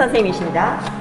선생님이십니다.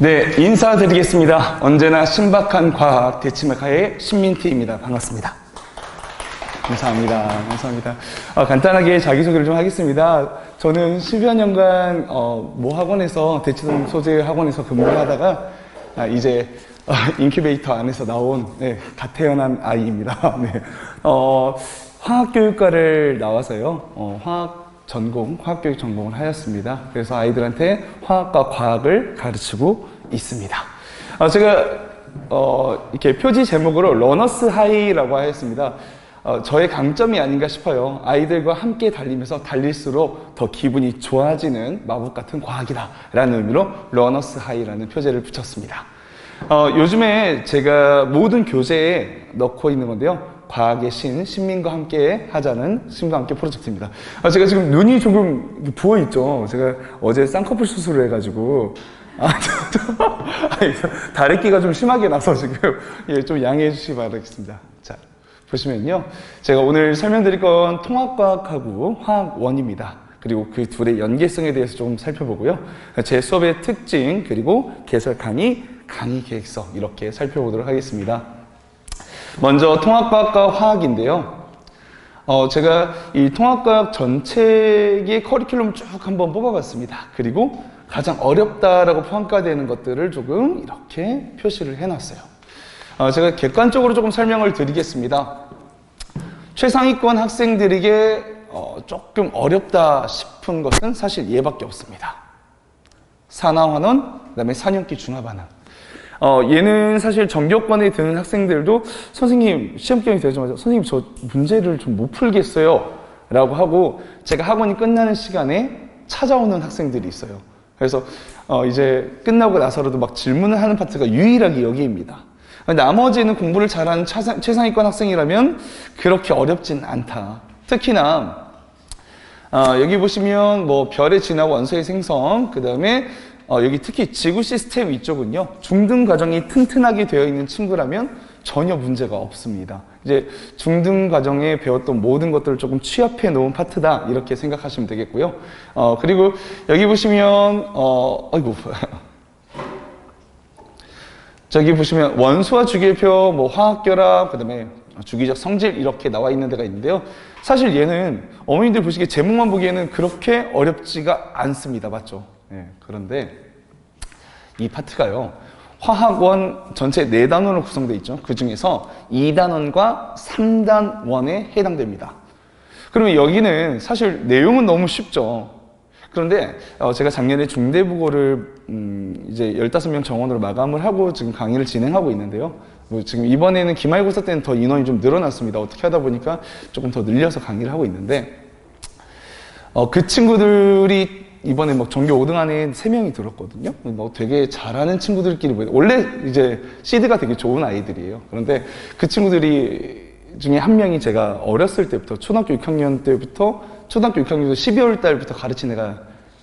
네, 인사드리겠습니다. 언제나 신박한 과학 대치메카의 신민티입니다. 반갑습니다. 감사합니다. 감사합니다. 아, 간단하게 자기소개를 좀 하겠습니다. 저는 10여 년간, 어, 모 학원에서, 대치동 소재 학원에서 근무를 하다가, 아, 이제, 어, 인큐베이터 안에서 나온, 네, 갓 태어난 아이입니다. 네. 어, 화학교육과를 나와서요, 어, 화학 전공, 화학교육 전공을 하였습니다. 그래서 아이들한테 화학과 과학을 가르치고 있습니다. 어, 제가 어, 이렇게 표지 제목으로 러너스 하이라고 하였습니다. 어, 저의 강점이 아닌가 싶어요. 아이들과 함께 달리면서 달릴수록 더 기분이 좋아지는 마법 같은 과학이다 라는 의미로 러너스 하이라는 표제를 붙였습니다. 어, 요즘에 제가 모든 교재에 넣고 있는 건데요. 과학의 신, 신민과 함께 하자는 신과 함께 프로젝트입니다. 아, 제가 지금 눈이 조금 부어 있죠. 제가 어제 쌍꺼풀 수술을 해가지고, 아, 저, 저, 다래끼가 좀 심하게 나서 지금, 예, 좀 양해해 주시기 바라겠습니다. 자, 보시면요. 제가 오늘 설명드릴 건 통합과학하고 화학원입니다. 그리고 그 둘의 연계성에 대해서 좀 살펴보고요. 제 수업의 특징, 그리고 개설 강의, 강의 계획서, 이렇게 살펴보도록 하겠습니다. 먼저 통합과학과 화학인데요. 어, 제가 이 통합과학 전체의 커리큘럼 쭉 한번 뽑아봤습니다. 그리고 가장 어렵다라고 평가되는 것들을 조금 이렇게 표시를 해놨어요. 어, 제가 객관적으로 조금 설명을 드리겠습니다. 최상위권 학생들에게 어, 조금 어렵다 싶은 것은 사실 얘밖에 없습니다. 산화환원, 그 다음에 산염기 중화반응. 어, 얘는 사실 전교권에 드는 학생들도 선생님 시험 기간이 되자마자 선생님 저 문제를 좀 못 풀겠어요 라고 하고 제가 학원이 끝나는 시간에 찾아오는 학생들이 있어요. 그래서 어, 이제 끝나고 나서라도 막 질문을 하는 파트가 유일하게 여기입니다. 나머지는 공부를 잘하는 차상, 최상위권 학생이라면 그렇게 어렵진 않다. 특히나 어, 여기 보시면 뭐 별의 진화와 원소의 생성, 그 다음에 어, 여기 특히 지구 시스템 이쪽은요 중등 과정이 튼튼하게 되어 있는 친구라면 전혀 문제가 없습니다. 이제 중등 과정에 배웠던 모든 것들을 조금 취합해 놓은 파트다 이렇게 생각하시면 되겠고요. 어, 그리고 여기 보시면 어, 아이고 저기 보시면 원소와 주기표, 뭐 화학결합, 그 다음에 주기적 성질 이렇게 나와 있는 데가 있는데요. 사실 얘는 어머님들 보시기에 제목만 보기에는 그렇게 어렵지가 않습니다. 맞죠? 예, 그런데 이 파트가요. 화학원 전체 네단원으로 구성되어 있죠. 그 중에서 2단원과 3단원에 해당됩니다. 그러면 여기는 사실 내용은 너무 쉽죠. 그런데 어, 제가 작년에 중대국어를 음, 이제 15명 정원으로 마감을 하고 지금 강의를 진행하고 있는데요. 뭐 지금 이번에는 기말고사 때는 더 인원이 좀 늘어났습니다. 어떻게 하다 보니까 조금 더 늘려서 강의를 하고 있는데 어, 그 친구들이 이번에 뭐 전교 5등 안에 3명이 들었거든요. 뭐 되게 잘하는 친구들끼리 모여 원래 이제 시드가 되게 좋은 아이들이에요. 그런데 그 친구들이 중에 한 명이 제가 어렸을 때부터 초등학교 6학년 때부터 초등학교 6학년 12월 달부터 가르친 애가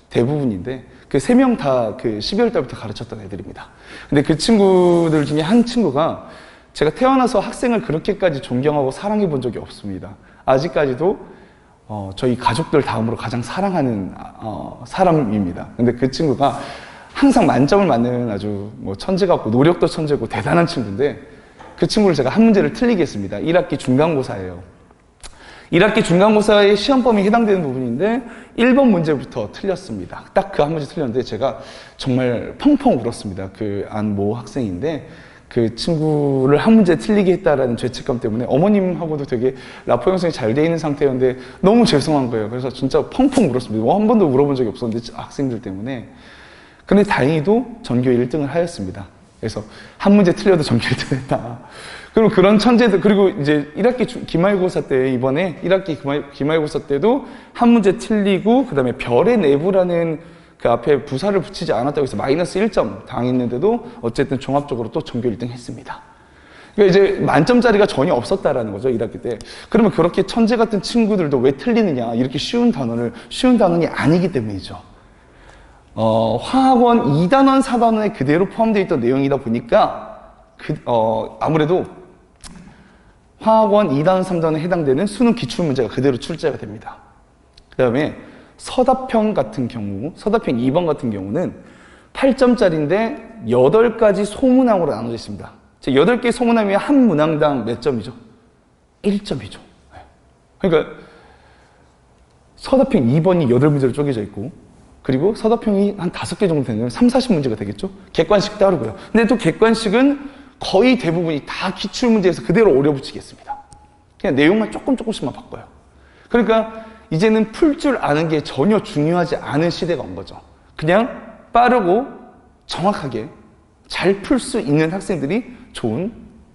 대부분인데 그 세 명 다 그 12월 달부터 가르쳤던 애들입니다. 근데 그 친구들 중에 한 친구가 제가 태어나서 학생을 그렇게까지 존경하고 사랑해 본 적이 없습니다. 아직까지도 어, 저희 가족들 다음으로 가장 사랑하는 어, 사람입니다. 근데 그 친구가 항상 만점을 맞는 아주 뭐 천재 같고 노력도 천재고 대단한 친구인데 그 친구를 제가 한 문제를 틀리게 했습니다. 1학기 중간고사예요. 1학기 중간고사의 시험 범위 해당되는 부분인데 1번 문제부터 틀렸습니다. 딱 그 한 문제 틀렸는데 제가 정말 펑펑 울었습니다. 그 안 모 학생인데 그 친구를 한 문제 틀리게 했다라는 죄책감 때문에 어머님하고도 되게 라포 형성이 잘 돼 있는 상태였는데 너무 죄송한 거예요. 그래서 진짜 펑펑 울었습니다. 뭐한 번도 울어본 적이 없었는데 학생들 때문에 근데 다행히도 전교 1등을 하였습니다. 그래서 한 문제 틀려도 전교 1등 했다. 그리고 그런 천재들, 그리고 이제 1학기 주- 기말고사 때, 이번에 1학기 기말, 기말고사 때도 한 문제 틀리고, 그 다음에 별의 내부라는 그 앞에 부사를 붙이지 않았다고 해서 마이너스 1점 당했는데도 어쨌든 종합적으로 또 전교 1등 했습니다. 그러니까 이제 만점짜리가 전혀 없었다라는 거죠, 1학기 때. 그러면 그렇게 천재 같은 친구들도 왜 틀리느냐, 이렇게 쉬운 단어를, 쉬운 단원이 아니기 때문이죠. 어, 화학원 2단원, 4단원에 그대로 포함되어 있던 내용이다 보니까, 그, 어, 아무래도 화학원 2단원, 3단원에 해당되는 수능 기출 문제가 그대로 출제가 됩니다. 그 다음에 서답형 같은 경우, 서답형 2번 같은 경우는 8점짜리인데 8가지 소문항으로 나눠져 있습니다. 즉 8개 소문항이면 한 문항당 몇 점이죠? 1점이죠. 그러니까 서답형 2번이 8문제로 쪼개져 있고 그리고 서답형이 한 5개 정도 되면 3, 40문제가 되겠죠? 객관식 따르고요. 근데 또 객관식은 거의 대부분이 다 기출문제에서 그대로 오려붙이겠습니다. 그냥 내용만 조금 조금씩만 바꿔요. 그러니까 이제는 풀 줄 아는 게 전혀 중요하지 않은 시대가 온 거죠. 그냥 빠르고 정확하게 잘 풀 수 있는 학생들이 좋은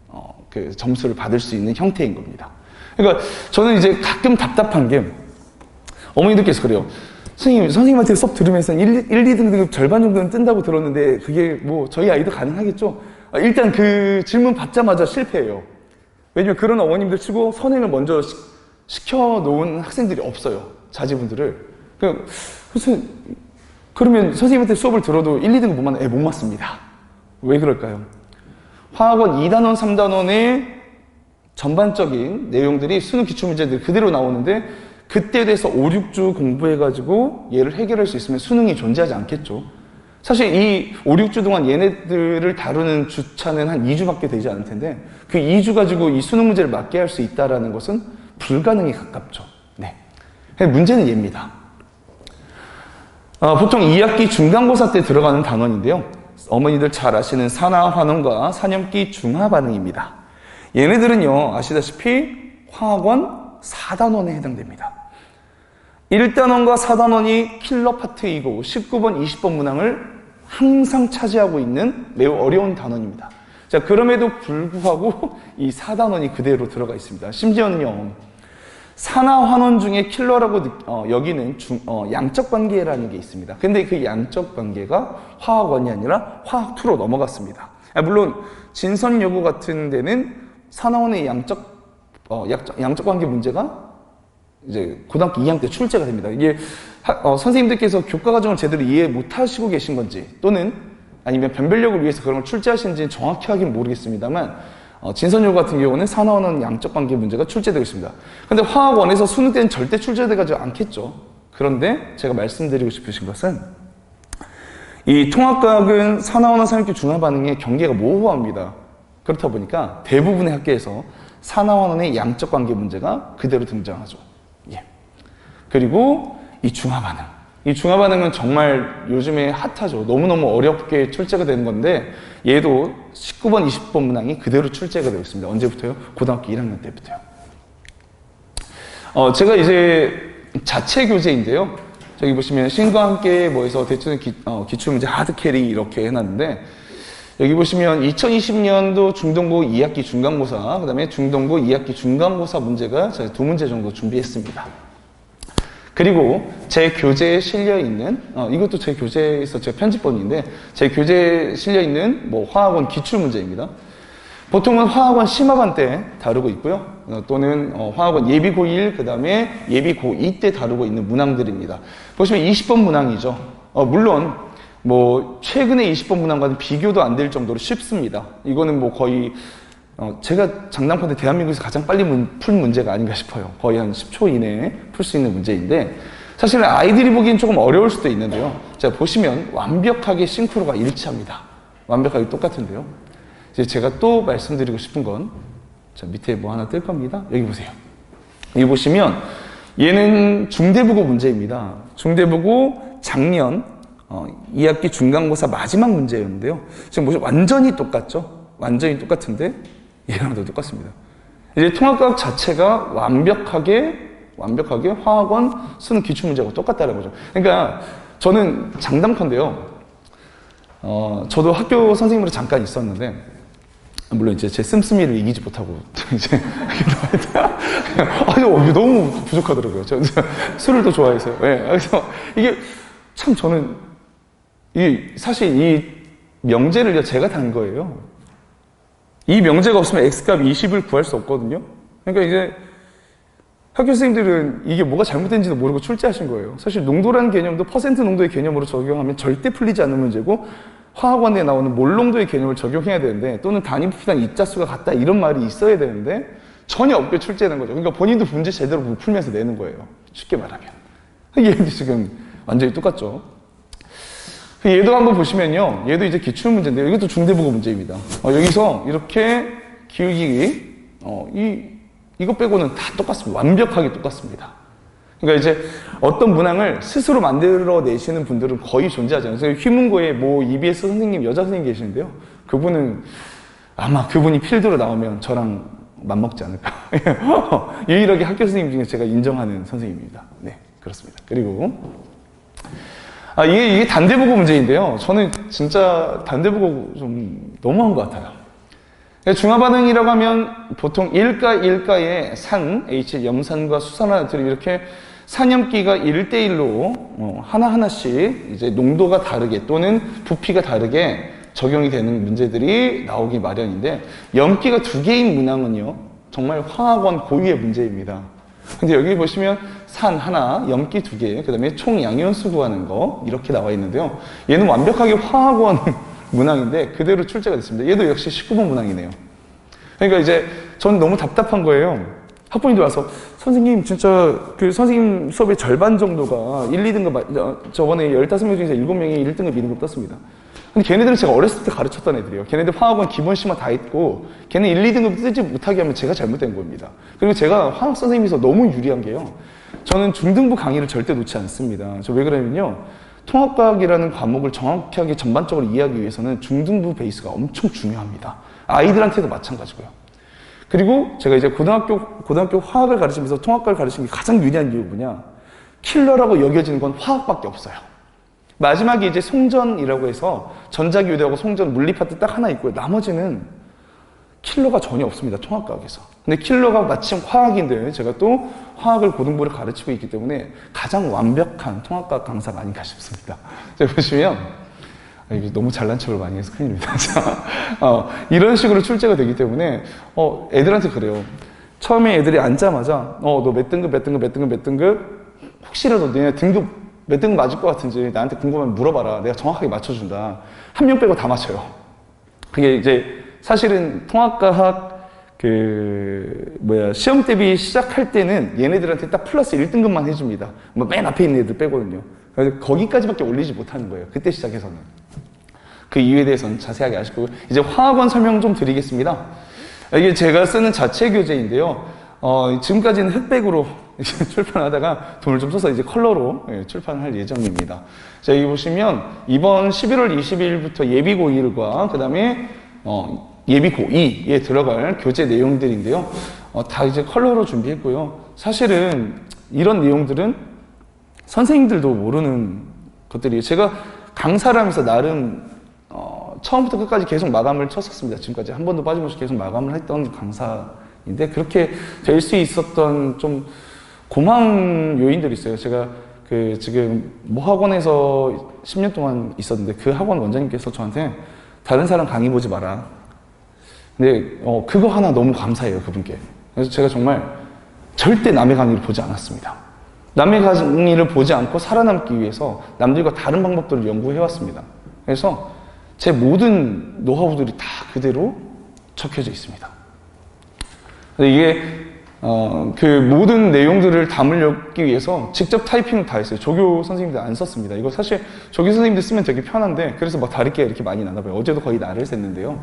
어, 그 점수를 받을 수 있는 형태인 겁니다. 그러니까 저는 이제 가끔 답답한 게 어머니들께서 그래요. 선생님, 선생님한테 수업 들으면서 1, 1 2등 등급 절반 정도는 뜬다고 들었는데 그게 뭐 저희 아이도 가능하겠죠? 아, 일단 그 질문 받자마자 실패해요. 왜냐면 그런 어머님들 치고 선행을 먼저 시, 시켜놓은 학생들이 없어요. 자제분들을. 그, 무슨, 그러면 선생님한테 수업을 들어도 1, 2등급 못 맞는 애 못 맞습니다. 왜 그럴까요? 화학원 2단원, 3단원의 전반적인 내용들이 수능 기출문제들 그대로 나오는데 그때 돼서 5, 6주 공부해가지고 얘를 해결할 수 있으면 수능이 존재하지 않겠죠. 사실 이 5, 6주 동안 얘네들을 다루는 주차는 한 2주밖에 되지 않을 텐데 그 2주 가지고 이 수능 문제를 맞게 할 수 있다라는 것은 불가능에 가깝죠. 네. 문제는 얘입니다. 아, 보통 2학기 중간고사 때 들어가는 단원인데요. 어머니들 잘 아시는 산화환원과 산염기 중화반응입니다. 얘네들은요, 아시다시피 화학원 4단원에 해당됩니다. 1단원과 4단원이 킬러 파트이고 19번, 20번 문항을 항상 차지하고 있는 매우 어려운 단원입니다. 자, 그럼에도 불구하고 이 4단원이 그대로 들어가 있습니다. 심지어는요, 산화환원 중에 킬러라고 느- 어, 여기는 중- 어, 양적 관계라는 게 있습니다. 근데 그 양적 관계가 화학원이 아니라 화학2로 넘어갔습니다. 아, 물론 진선 여고 같은 데는 산화원의 양적 어, 양적, 양적 관계 문제가 이제 고등학교 2학년 때 출제가 됩니다. 이게 하- 어, 선생님들께서 교과 과정을 제대로 이해 못 하시고 계신 건지 또는 아니면 변별력을 위해서 그런 걸 출제하시는지는 정확히 하긴 모르겠습니다만 어, 진선여고 같은 경우는 산화원은 양적 관계 문제가 출제되고 있습니다. 근데 화학원에서 수능 때는 절대 출제되지 않겠죠. 그런데 제가 말씀드리고 싶으신 것은 이 통합과학은 산화원화 산업기 중화 반응의 경계가 모호합니다. 그렇다 보니까 대부분의 학교에서 산화원의 양적 관계 문제가 그대로 등장하죠. 예. 그리고 이 중화 반응. 이 중화 반응은 정말 요즘에 핫하죠. 너무너무 어렵게 출제가 되는 건데 얘도 19번, 20번 문항이 그대로 출제가 되고 있습니다. 언제부터요? 고등학교 1학년 때부터요. 어, 제가 이제 자체 교재인데요. 저기 보시면 신과 함께 뭐해서 대충 기, 어, 기출문제 하드캐리 이렇게 해놨는데 여기 보시면 2020년도 중동고 2학기 중간고사, 그 다음에 중동고 2학기 중간고사 문제가 제가 두 문제 정도 준비했습니다. 그리고 제 교재에 실려 있는 어, 이것도 제 교재에서 제가 편집본인데 제 교재에 실려 있는 뭐 화학원 기출 문제입니다. 보통은 화학원 심화반 때 다루고 있고요. 어, 또는 어, 화학원 예비 고1 그다음에 예비 고2 때 다루고 있는 문항들입니다. 보시면 20번 문항이죠. 어, 물론 뭐 최근에 20번 문항과는 비교도 안 될 정도로 쉽습니다. 이거는 뭐 거의 어, 제가 장담컨대 대한민국에서 가장 빨리 문, 풀 문제가 아닌가 싶어요. 거의 한 10초 이내에 풀 수 있는 문제인데 사실 아이들이 보기엔 조금 어려울 수도 있는데요. 자 보시면 완벽하게 싱크로가 일치합니다. 완벽하게 똑같은데요. 이제 제가 또 말씀드리고 싶은 건 자, 밑에 뭐 하나 뜰 겁니다. 여기 보세요. 여기 보시면 얘는 중대부고 문제입니다. 중대부고 작년 어, 2학기 중간고사 마지막 문제였는데요. 지금 보시면 완전히 똑같죠? 완전히 똑같은데 얘랑도 똑같습니다. 이제 통합과학 자체가 완벽하게 완벽하게 화학원 수능 기출 문제하고 똑같다는 거죠. 그러니까 저는 장담컨대요. 어, 저도 학교 선생님으로 잠깐 있었는데, 물론 이제 제 씀씀이를 이기지 못하고, 이제, 아니, 어, 너무 부족하더라고요. 저 술을 더 좋아해서요. 예, 그래서 이게 참 저는, 이, 사실 이 명제를요, 제가 단 거예요. 이 명제가 없으면 x값 20을 구할 수 없거든요. 그러니까 이제 학교 선생님들은 이게 뭐가 잘못된지도 모르고 출제하신 거예요. 사실 농도라는 개념도 퍼센트 농도의 개념으로 적용하면 절대 풀리지 않는 문제고 화학원에 나오는 몰 농도의 개념을 적용해야 되는데 또는 단위 부피당 입자수가 같다 이런 말이 있어야 되는데 전혀 없게 출제하는 거죠. 그러니까 본인도 문제 제대로 풀면서 내는 거예요. 쉽게 말하면. 얘도 지금 완전히 똑같죠. 얘도 한번 보시면요. 얘도 이제 기출 문제인데요. 이것도 중대국어 문제입니다. 어, 여기서 이렇게 기울기, 어, 이, 이거 빼고는 다 똑같습니다. 완벽하게 똑같습니다. 그러니까 이제 어떤 문항을 스스로 만들어 내시는 분들은 거의 존재하지 않아요. 그래서 휘문고에 뭐 EBS 선생님, 여자 선생님 계시는데요. 그분은 아마 그분이 필드로 나오면 저랑 맞먹지 않을까. 유일하게 학교 선생님 중에 제가 인정하는 선생님입니다. 네, 그렇습니다. 그리고 아, 이게, 이게 단대보고 문제인데요. 저는 진짜 단대보고 좀 너무한 것 같아요. 중화반응이라고 하면 보통 일가 일가의 산, H, 염산과 수산화들이 이렇게 산염기가 1대1로 하나하나씩 이제 농도가 다르게 또는 부피가 다르게 적용이 되는 문제들이 나오기 마련인데 염기가 두 개인 문항은요 정말 화학원 고유의 문제입니다. 근데 여기 보시면 산 하나, 염기 두 개, 그 다음에 총 양이온수 구하는 거 이렇게 나와 있는데요. 얘는 완벽하게 화학원 문항인데 그대로 출제가 됐습니다. 얘도 역시 19번 문항이네요. 그러니까 이제 전 너무 답답한 거예요. 학부모님들 와서 선생님 진짜 그 선생님 수업의 절반 정도가 1, 2등급 저번에 15명 중에서 7명이 1등급, 2등급 떴습니다. 근데 걔네들은 제가 어렸을 때 가르쳤던 애들이에요. 걔네들 화학원 기본식만 다 있고 걔네 1, 2등급 뜨지 못하게 하면 제가 잘못된 겁니다. 그리고 제가 화학 선생님에서 너무 유리한 게요. 저는 중등부 강의를 절대 놓지 않습니다. 저 왜 그러냐면요. 통합과학이라는 과목을 정확하게 전반적으로 이해하기 위해서는 중등부 베이스가 엄청 중요합니다. 아이들한테도 마찬가지고요. 그리고 제가 이제 고등학교, 고등학교 화학을 가르치면서 통합과를 가르치는 게 가장 유리한 이유 뭐냐. 킬러라고 여겨지는 건 화학밖에 없어요. 마지막에 이제 송전이라고 해서 전자기유대하고 송전 물리 파트 딱 하나 있고요. 나머지는 킬러가 전혀 없습니다. 통합과학에서. 근데 킬러가 마침 화학인데 제가 또 화학을 고등부를 가르치고 있기 때문에 가장 완벽한 통합과학 강사가 아닌가 싶습니다. 자, 보시면 아, 너무 잘난 척을 많이 해서 큰일입니다. 자, 어, 이런 식으로 출제가 되기 때문에 어, 애들한테 그래요. 처음에 애들이 앉자마자 어, 너 몇 등급, 몇 등급, 몇 등급, 몇 등급 혹시라도 너네 등급 몇 등급 맞을 것 같은지 나한테 궁금하면 물어봐라. 내가 정확하게 맞춰준다. 한 명 빼고 다 맞춰요. 그게 이제 사실은 통합과학 그 뭐야 시험 대비 시작할 때는 얘네들한테 딱 플러스 1등급만 해줍니다. 뭐 맨 앞에 있는 애들 빼거든요. 그래서 거기까지밖에 올리지 못하는 거예요. 그때 시작해서는. 그 이유에 대해서는 자세하게 아실 거고 이제 화학원 설명 좀 드리겠습니다. 이게 제가 쓰는 자체 교재인데요. 어, 지금까지는 흑백으로 출판하다가 돈을 좀 써서 이제 컬러로 예, 출판할 예정입니다. 자, 여기 보시면 이번 11월 20일부터 예비 고1과 그 다음에 어, 예비 고2에 들어갈 교재 내용들인데요. 어, 다 이제 컬러로 준비했고요. 사실은 이런 내용들은 선생님들도 모르는 것들이에요. 제가 강사를 하면서 나름 어, 처음부터 끝까지 계속 마감을 쳤었습니다. 지금까지 한 번도 빠짐없이 계속 마감을 했던 강사인데 그렇게 될 수 있었던 좀 고마운 요인들이 있어요. 제가 그 지금 모 학원에서 10년 동안 있었는데 그 학원 원장님께서 저한테 다른 사람 강의 보지 마라. 근데 어, 그거 하나 너무 감사해요 그분께. 그래서 제가 정말 절대 남의 강의를 보지 않았습니다. 남의 강의를 보지 않고 살아남기 위해서 남들과 다른 방법들을 연구해 왔습니다. 그래서 제 모든 노하우들이 다 그대로 적혀져 있습니다. 이게 어, 그 모든 내용들을 담으려기 위해서 직접 타이핑을 다 했어요. 조교 선생님들 안 썼습니다. 이거 사실 조교 선생님들 쓰면 되게 편한데 그래서 막 다르게 이렇게 많이 나나 봐요. 어제도 거의 나를 셌는데요.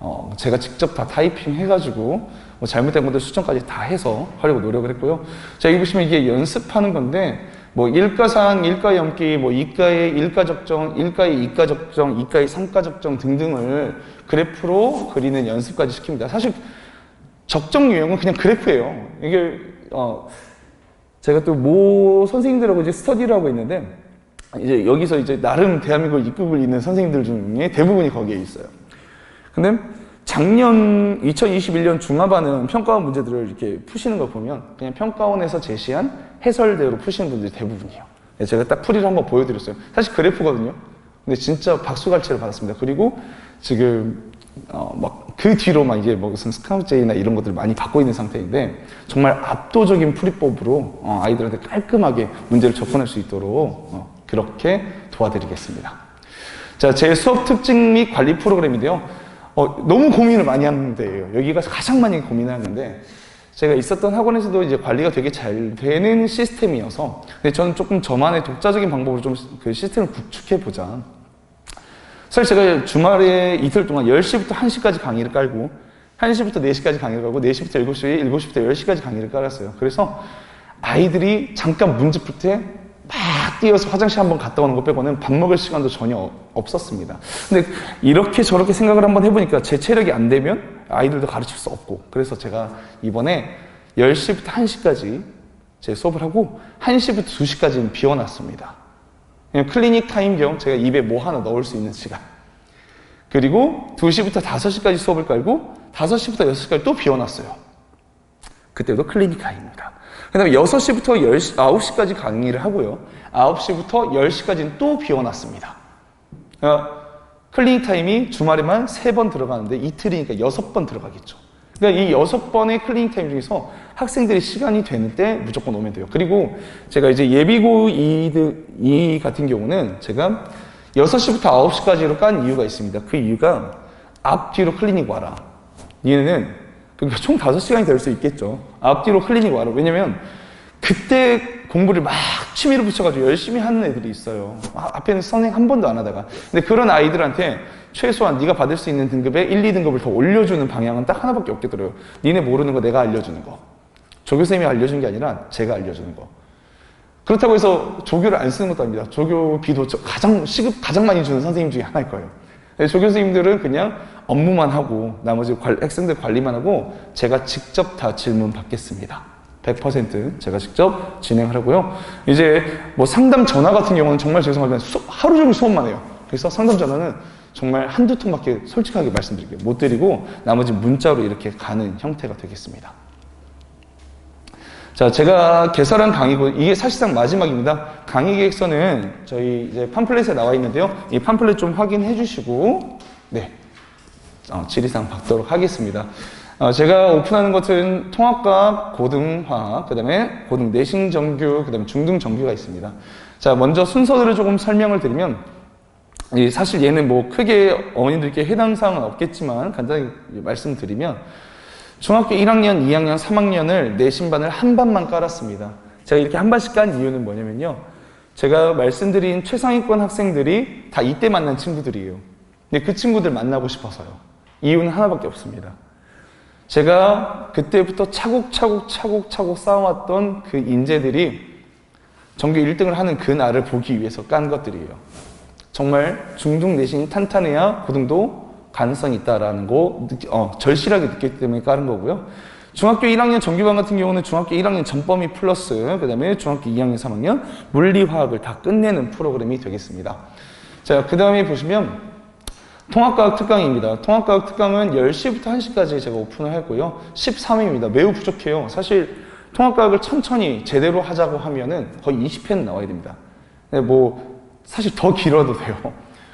어, 제가 직접 다 타이핑 해가지고 뭐 잘못된 것들 수정까지 다 해서 하려고 노력을 했고요. 자, 여기 보시면 이게 연습하는 건데 뭐 일가상, 일가 염기, 뭐 이가의 일가 적정, 일가의 이가 적정, 이가의 삼가 적정 등등을 그래프로 그리는 연습까지 시킵니다. 사실 적정 유형은 그냥 그래프예요. 이게 어 제가 또 모 선생님들하고 이제 스터디를 하고 있는데 이제 여기서 이제 나름 대한민국을 이끌고 있는 선생님들 중에 대부분이 거기에 있어요. 근데 작년 2021년 중하반은 평가원 문제들을 이렇게 푸시는 거 보면 그냥 평가원에서 제시한 해설대로 푸시는 분들이 대부분이에요. 네, 제가 딱 풀이를 한번 보여드렸어요. 사실 그래프거든요. 근데 진짜 박수갈채를 받았습니다. 그리고 지금 어, 막 그 뒤로 막 이제 뭐 무슨 스카우트제이나 이런 것들을 많이 받고 있는 상태인데 정말 압도적인 풀이법으로 어, 아이들한테 깔끔하게 문제를 접근할 수 있도록 어, 그렇게 도와드리겠습니다. 자, 제 수업 특징 및 관리 프로그램인데요. 어, 너무 고민을 많이 하는 데예요. 여기가 가장 많이 고민하는데 제가 있었던 학원에서도 이제 관리가 되게 잘 되는 시스템이어서 근데 저는 조금 저만의 독자적인 방법으로 좀 그 시스템을 구축해 보자. 사실 제가 주말에 이틀 동안 10시부터 1시까지 강의를 깔고 1시부터 4시까지 강의를 깔고 4시부터 7시, 7시부터 10시까지 강의를 깔았어요. 그래서 아이들이 잠깐 문제 풀 때 막 뛰어서 화장실 한번 갔다 오는 것 빼고는 밥 먹을 시간도 전혀 없었습니다. 근데 이렇게 저렇게 생각을 한번 해보니까 제 체력이 안 되면 아이들도 가르칠 수 없고 그래서 제가 이번에 10시부터 1시까지 제 수업을 하고 1시부터 2시까지는 비워놨습니다. 그냥 클리닉 타임 겸 제가 입에 뭐 하나 넣을 수 있는 시간. 그리고 2시부터 5시까지 수업을 깔고 5시부터 6시까지 또 비워놨어요. 그때도 클리닉 타임입니다. 그 다음에 6시부터 10시, 9시까지 강의를 하고요. 9시부터 10시까지는 또 비워놨습니다. 그러니까 클리닉 타임이 주말에만 3번 들어가는데 이틀이니까 6번 들어가겠죠. 그러니까 이 6번의 클리닉 타임 중에서 학생들이 시간이 되는 때 무조건 오면 돼요. 그리고 제가 이제 예비고 2, 같은 경우는 제가 6시부터 9시까지로 깐 이유가 있습니다. 그 이유가 앞뒤로 클리닉 와라. 얘는 그러니까 총 5시간이 될 수 있겠죠. 앞뒤로 클리닉 와라. 왜냐면 그때 공부를 막 취미로 붙여가지고 열심히 하는 애들이 있어요. 아, 앞에는 선생 한 번도 안 하다가. 근데 그런 아이들한테 최소한 네가 받을 수 있는 등급에 1, 2등급을 더 올려주는 방향은 딱 하나밖에 없겠더라고요. 니네 모르는 거 내가 알려주는 거. 조교쌤이 알려준 게 아니라 제가 알려주는 거. 그렇다고 해서 조교를 안 쓰는 것도 아닙니다. 조교비도 저- 가장 시급 가장 많이 주는 선생님 중에 하나일 거예요. 네, 조교 선생님들은 그냥 업무만 하고 나머지 관- 학생들 관리만 하고 제가 직접 다 질문 받겠습니다. 100% 제가 직접 진행을 하고요. 이제 뭐 상담 전화 같은 경우는 정말 죄송하지만 수- 하루 종일 수업만 해요. 그래서 상담 전화는 정말 한두 통밖에 솔직하게 말씀드릴게요. 못 드리고 나머지 문자로 이렇게 가는 형태가 되겠습니다. 자, 제가 개설한 강의고 이게 사실상 마지막입니다. 강의 계획서는 저희 이제 팜플렛에 나와 있는데요. 이 팜플렛 좀 확인해 주시고 네. 어, 지리상 받도록 하겠습니다. 어, 제가 오픈하는 것은 통합과 고등화학, 그 다음에 고등 내신 정규, 그 다음에 중등 정규가 있습니다. 자, 먼저 순서들을 조금 설명을 드리면, 이 사실 얘는 뭐 크게 어머님들께 해당 사항은 없겠지만 간단히 말씀드리면, 중학교 1학년, 2학년, 3학년을 내 신반을 한 반만 깔았습니다. 제가 이렇게 한 반씩 깐 이유는 뭐냐면요. 제가 말씀드린 최상위권 학생들이 다 이때 만난 친구들이에요. 근데 그 친구들 만나고 싶어서요. 이유는 하나밖에 없습니다. 제가 그때부터 차곡차곡 차곡차곡 쌓아왔던 그 인재들이 전교 1등을 하는 그 날을 보기 위해서 깐 것들이에요. 정말 중등 내신 탄탄해야 고등도 가능성이 있다라는 거 어, 절실하게 느꼈기 때문에 깔은 거고요. 중학교 1학년 정규반 같은 경우는 중학교 1학년 전범위 플러스 그 다음에 중학교 2학년 3학년 물리화학을 다 끝내는 프로그램이 되겠습니다. 자, 그 다음에 보시면 통합과학 특강입니다. 통합과학 특강은 10시부터 1시까지 제가 오픈을 했고요. 13회입니다. 매우 부족해요. 사실 통합과학을 천천히 제대로 하자고 하면은 거의 20회는 나와야 됩니다. 근데 뭐 사실 더 길어도 돼요.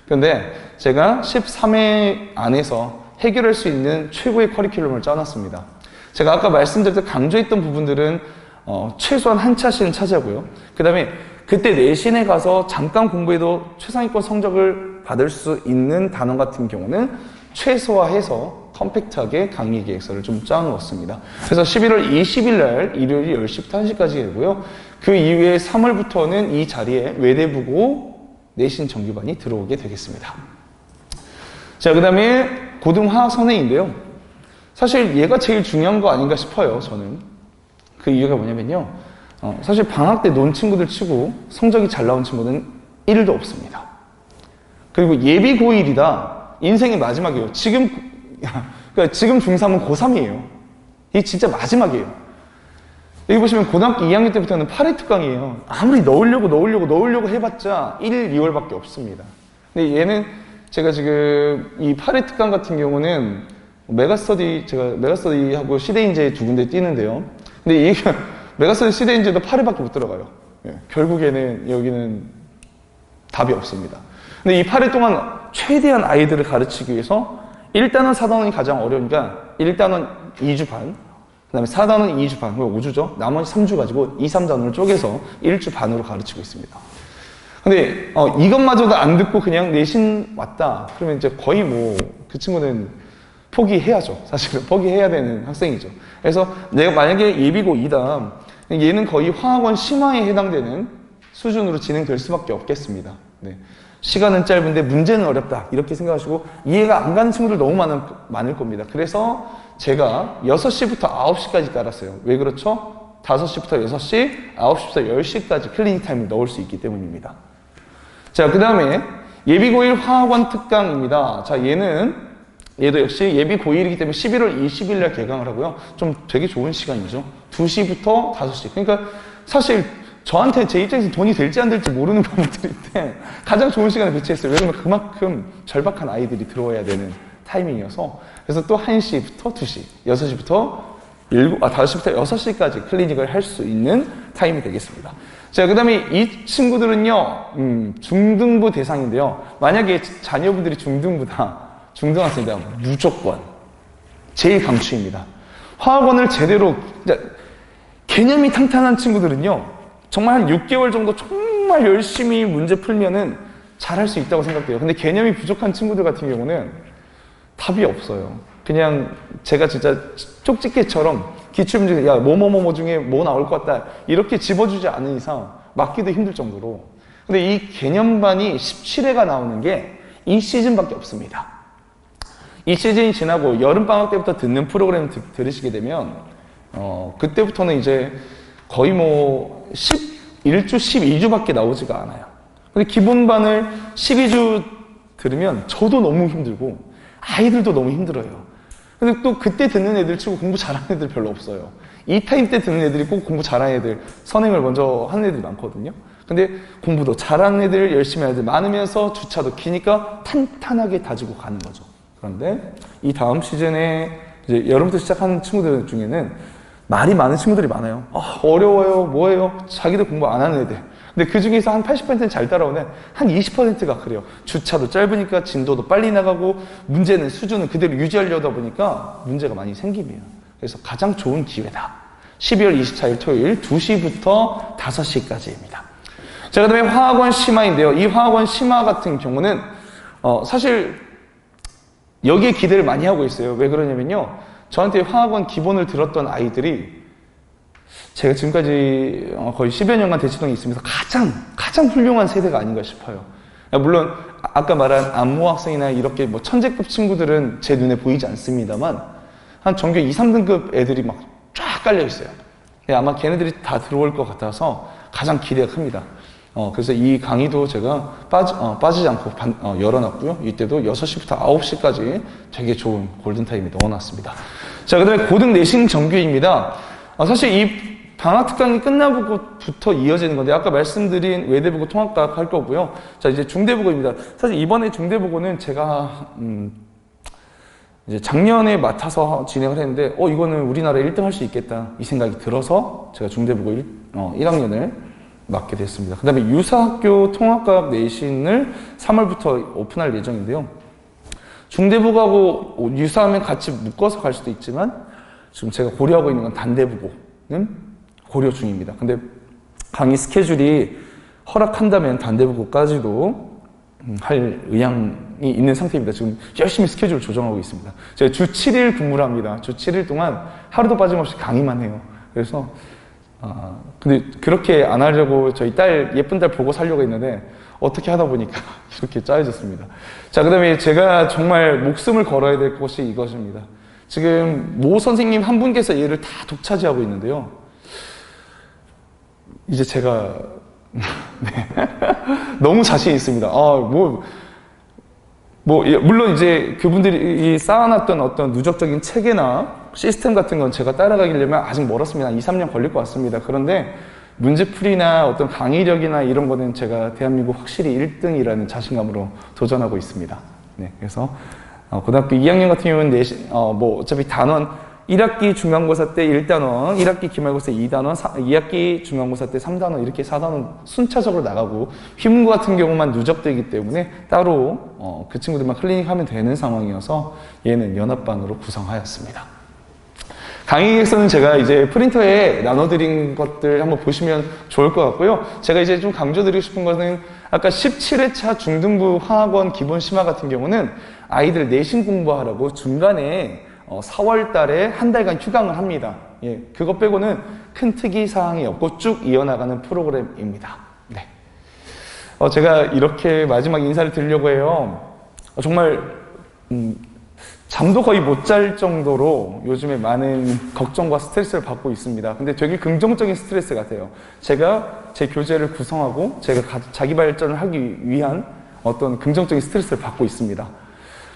그런데 제가 13회 안에서 해결할 수 있는 최고의 커리큘럼을 짜놨습니다. 제가 아까 말씀드렸던 강조했던 부분들은 어, 최소한 한 차씩은 차지하고요. 그 다음에 그때 내신에 가서 잠깐 공부해도 최상위권 성적을 받을 수 있는 단원 같은 경우는 최소화해서 컴팩트하게 강의 계획서를 좀 짜놓았습니다. 그래서 11월 20일 날 일요일 10시부터 1시까지 되고요. 그 이후에 3월부터는 이 자리에 외대부고 내신 정규반이 들어오게 되겠습니다. 자, 그 다음에 고등화학 선행인데요. 사실 얘가 제일 중요한 거 아닌가 싶어요, 저는. 그 이유가 뭐냐면요. 어, 사실 방학 때 논 친구들 치고 성적이 잘 나온 친구는 1도 없습니다. 그리고 예비 고1이다. 인생의 마지막이에요. 지금, 그러니까 지금 중3은 고3이에요. 이게 진짜 마지막이에요. 여기 보시면 고등학교 2학년 때부터는 8회 특강이에요. 아무리 넣으려고 넣으려고 넣으려고 해봤자 1, 2월밖에 없습니다. 근데 얘는 제가 지금 이 8회 특강 같은 경우는 메가스터디, 제가 메가스터디하고 시대인재 두 군데 뛰는데요. 근데 이 메가스터디 시대인재도 8회밖에 못 들어가요. 예, 결국에는 여기는 답이 없습니다. 근데 이 8회 동안 최대한 아이들을 가르치기 위해서 1단원, 4단원이 가장 어려우니까 1단원 2주 반, 그 다음에 4단원 2주 반, 그럼 5주죠. 나머지 3주 가지고 2, 3단원을 쪼개서 1주 반으로 가르치고 있습니다. 근데 어, 이것마저도 안 듣고 그냥 내신 왔다. 그러면 이제 거의 뭐 그 친구는 포기해야죠. 사실은 포기해야 되는 학생이죠. 그래서 내가 만약에 예비고 2다. 얘는 거의 화학원 심화에 해당되는 수준으로 진행될 수밖에 없겠습니다. 네. 시간은 짧은데 문제는 어렵다. 이렇게 생각하시고 이해가 안 가는 친구들 너무 많은, 많을 겁니다. 그래서 제가 6시부터 9시까지 깔았어요. 왜 그렇죠? 5시부터 6시, 9시부터 10시까지 클리닉 타임을 넣을 수 있기 때문입니다. 자, 그 다음에 예비 고1 화학원 특강입니다. 자, 얘는 얘도 역시 예비 고1이기 때문에 11월 20일 날 개강을 하고요. 좀 되게 좋은 시간이죠. 2시부터 5시. 그러니까 사실 저한테 제 입장에서 돈이 될지 안 될지 모르는 부분들인데 가장 좋은 시간에 배치했어요. 왜냐면 그만큼 절박한 아이들이 들어와야 되는 타이밍이어서 그래서 또 1시부터 2시, 6시부터 7, 아, 5시부터 6시까지 클리닉을 할 수 있는 타임이 되겠습니다. 자, 그 다음에 이 친구들은요, 음, 중등부 대상인데요. 만약에 자녀분들이 중등부다, 중등학생이다, 무조건 제일 강추입니다. 화학원을 제대로, 개념이 탄탄한 친구들은요, 정말 한 6개월 정도 정말 열심히 문제 풀면은 잘할 수 있다고 생각해요. 근데 개념이 부족한 친구들 같은 경우는 답이 없어요. 그냥 제가 진짜 쪽집게처럼 기출문제, 야, 뭐뭐뭐뭐 중에 뭐 나올 것 같다. 이렇게 집어주지 않은 이상 맞기도 힘들 정도로. 근데 이 개념반이 17회가 나오는 게 이 시즌밖에 없습니다. 이 시즌이 지나고 여름방학 때부터 듣는 프로그램 들, 들으시게 되면, 어, 그때부터는 이제 거의 뭐 11주, 12주밖에 나오지가 않아요. 근데 기본반을 12주 들으면 저도 너무 힘들고 아이들도 너무 힘들어요. 근데 또 그때 듣는 애들 치고 공부 잘하는 애들 별로 없어요. 이 타임 때 듣는 애들이 꼭 공부 잘하는 애들, 선행을 먼저 하는 애들이 많거든요. 근데 공부도 잘하는 애들, 열심히 하는 애들 많으면서 주차도 기니까 탄탄하게 다지고 가는 거죠. 그런데 이 다음 시즌에 이제 여름부터 시작하는 친구들 중에는 말이 많은 친구들이 많아요. 아, 어려워요, 뭐예요? 자기들 공부 안 하는 애들. 근데 그 중에서 한 80%는 잘 따라오는 한 20%가 그래요. 주차도 짧으니까 진도도 빨리 나가고 문제는 수준은 그대로 유지하려다 보니까 문제가 많이 생깁니다. 그래서 가장 좋은 기회다. 12월 24일 토요일 2시부터 5시까지입니다. 자, 그 다음에 화학원 심화인데요. 이 화학원 심화 같은 경우는, 어, 사실, 여기에 기대를 많이 하고 있어요. 왜 그러냐면요. 저한테 화학원 기본을 들었던 아이들이 제가 지금까지 어, 거의 10여 년간 대치동에 있으면서 가장, 가장 훌륭한 세대가 아닌가 싶어요. 물론, 아까 말한 안모 학생이나 이렇게 뭐 천재급 친구들은 제 눈에 보이지 않습니다만, 한 전교 2, 3등급 애들이 막 쫙 깔려 있어요. 예, 아마 걔네들이 다 들어올 것 같아서 가장 기대가 큽니다. 어, 그래서 이 강의도 제가 빠지, 어, 빠지지 않고 반, 어, 열어놨고요. 이때도 6시부터 9시까지 되게 좋은 골든타임에 넣어놨습니다. 자, 그 다음에 고등 내신 정규입니다. 어, 사실 이 방학 특강이 끝나고부터 이어지는 건데, 아까 말씀드린 외대부고 통합과학 할 거고요. 자, 이제 중대부고입니다. 사실 이번에 중대부고는 제가, 음, 이제 작년에 맡아서 진행을 했는데, 어, 이거는 우리나라 1등 할 수 있겠다. 이 생각이 들어서 제가 중대부고 1, 어, 1학년을 맡게 됐습니다. 그 다음에 유사학교 통합과학 내신을 3월부터 오픈할 예정인데요. 중대부하고 유사하면 같이 묶어서 갈 수도 있지만, 지금 제가 고려하고 있는 건 단대부고는 고려 중입니다. 근데 강의 스케줄이 허락한다면 단대부고까지도 음, 할 의향이 있는 상태입니다. 지금 열심히 스케줄 조정하고 있습니다. 제가 주 7일 근무를 합니다. 주 7일 동안 하루도 빠짐없이 강의만 해요. 그래서 아, 근데 그렇게 안 하려고 저희 딸, 예쁜 딸 보고 살려고 했는데 어떻게 하다 보니까 이렇게 짜여졌습니다. 자, 그 다음에 제가 정말 목숨을 걸어야 될 것이 이것입니다. 지금 모 선생님 한 분께서 얘를 다 독차지하고 있는데요. 이제 제가 네. 너무 자신 있습니다. 아, 뭐, 뭐, 예, 물론 이제 그분들이 쌓아놨던 어떤 누적적인 체계나 시스템 같은 건 제가 따라가려면 아직 멀었습니다. 한 2, 3년 걸릴 것 같습니다. 그런데 문제풀이나 어떤 강의력이나 이런 거는 제가 대한민국 확실히 1등이라는 자신감으로 도전하고 있습니다. 네, 그래서 어, 고등학교 2학년 같은 경우는 내신, 어, 뭐 어차피 단원 1학기 중간고사 때 1단원, 1학기 기말고사 2단원, 2학기 중간고사 때 3단원 이렇게 4단원 순차적으로 나가고 휘문고 같은 경우만 누적되기 때문에 따로 어, 그 친구들만 클리닉 하면 되는 상황이어서 얘는 연합반으로 구성하였습니다. 강의 계획서는 제가 이제 프린터에 나눠드린 것들 한번 보시면 좋을 것 같고요. 제가 이제 좀 강조드리고 싶은 거는 아까 17회차 중등부 화학원 기본 심화 같은 경우는 아이들 내신 공부하라고 중간에 어, 4월 달에 한 달간 휴강을 합니다. 예, 그거 빼고는 큰 특이 사항이 없고 쭉 이어나가는 프로그램입니다. 네. 어, 제가 이렇게 마지막 인사를 드리려고 해요. 어, 정말 음, 잠도 거의 못 잘 정도로 요즘에 많은 걱정과 스트레스를 받고 있습니다. 근데 되게 긍정적인 스트레스 같아요. 제가 제 교재를 구성하고 제가 가- 자기 발전을 하기 위한 어떤 긍정적인 스트레스를 받고 있습니다.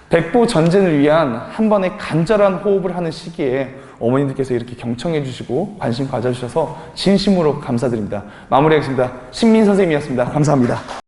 백보 전쟁을 위한 한 번의 간절한 호흡을 하는 시기에 어머님들께서 이렇게 경청해 주시고 관심 가져주셔서 진심으로 감사드립니다. 마무리하겠습니다. 신민 선생님이었습니다. 감사합니다.